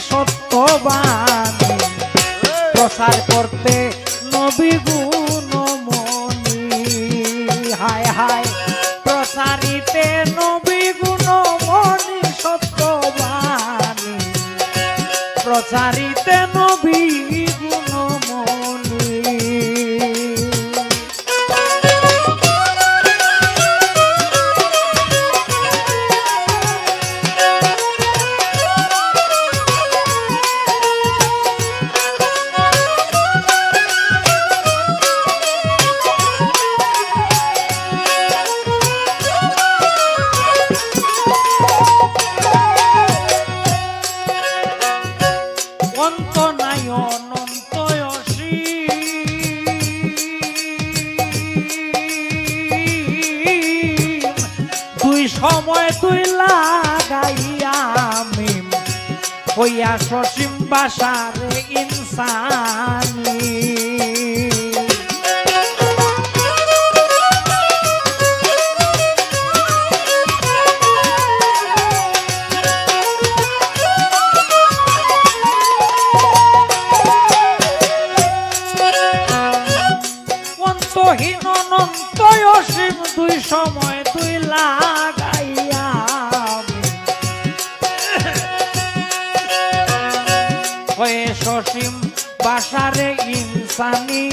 সত্যবাণী। প্রসার করতে নবী গুণমণি। হায় হায় প্রসারিতে নবী গুণমণি সত্যবাণী। প্রসারিতে নবী সময় তুই লাগাইয়া মিম। হইয়া সসীম বাসারে ইনসানি। সসীম বাসারে ইনসানি।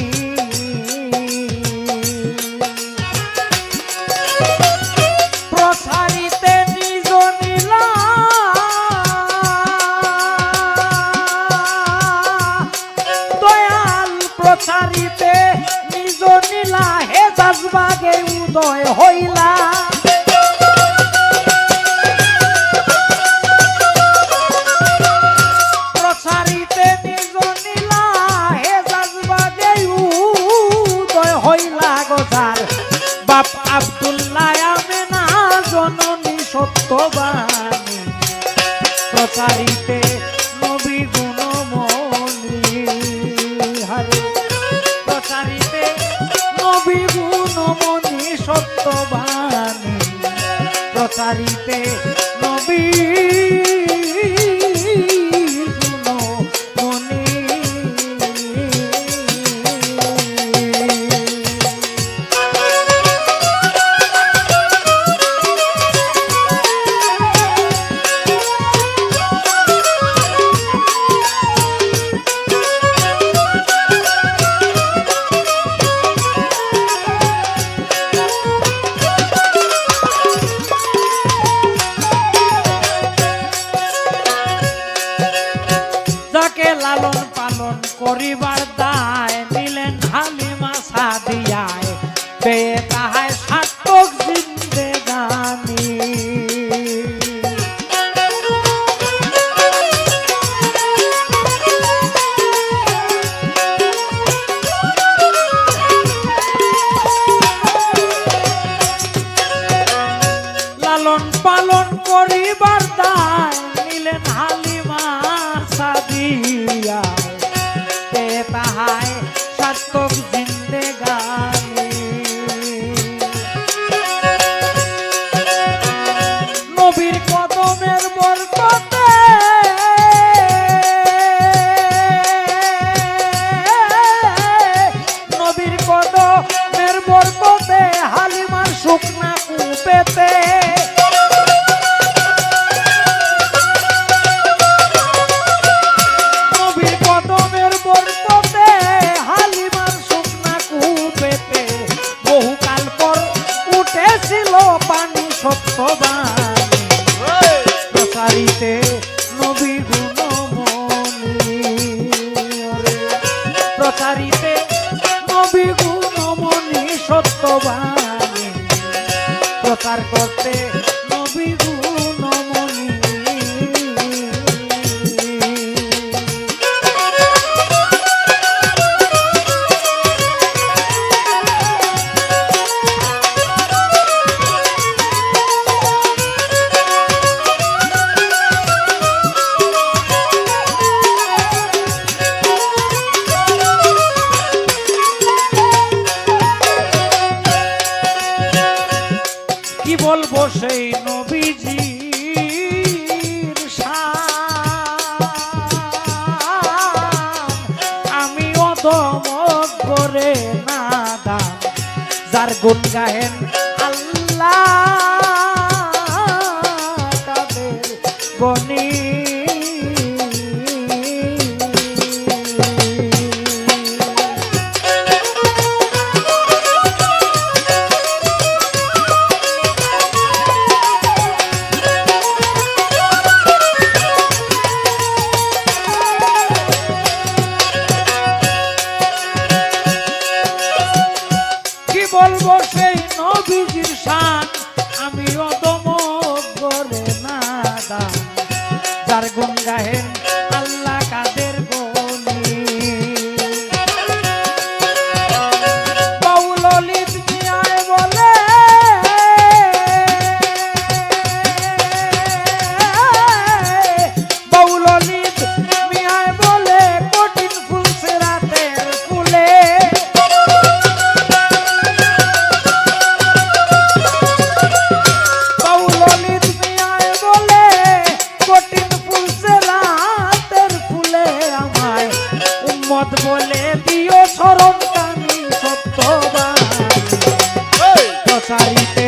প্রসারিতে নিজ নীলা। হে জাজবাগে উদয় সত্যবাণী প্রচারিতে নবী গুণমণি। হরে প্রচারিতে নবী গুণমণি করিবার দায় নিলেন হালিমা সাদিয়ায়। পেয়ে তাহায় সার্থক জিন্দে গানি লালন পালন করিবার দায় নিলেন হালিমা সাদিয়া। সত্যবাণী সেই নবীজি আমি অদম করে না দান যার গুণ গায়েন বলব সেই নবীজির শান। আমি অদম করে না যার গঙ্গা হে সারিতে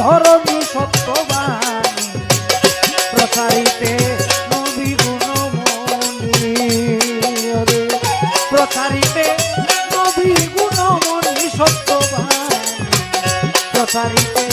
ধরণী সত্যবাণী প্রচারিতে নবী গুণমণি। প্রচারিতে নবী গুণমণি সত্যবাণী প্রচারিতে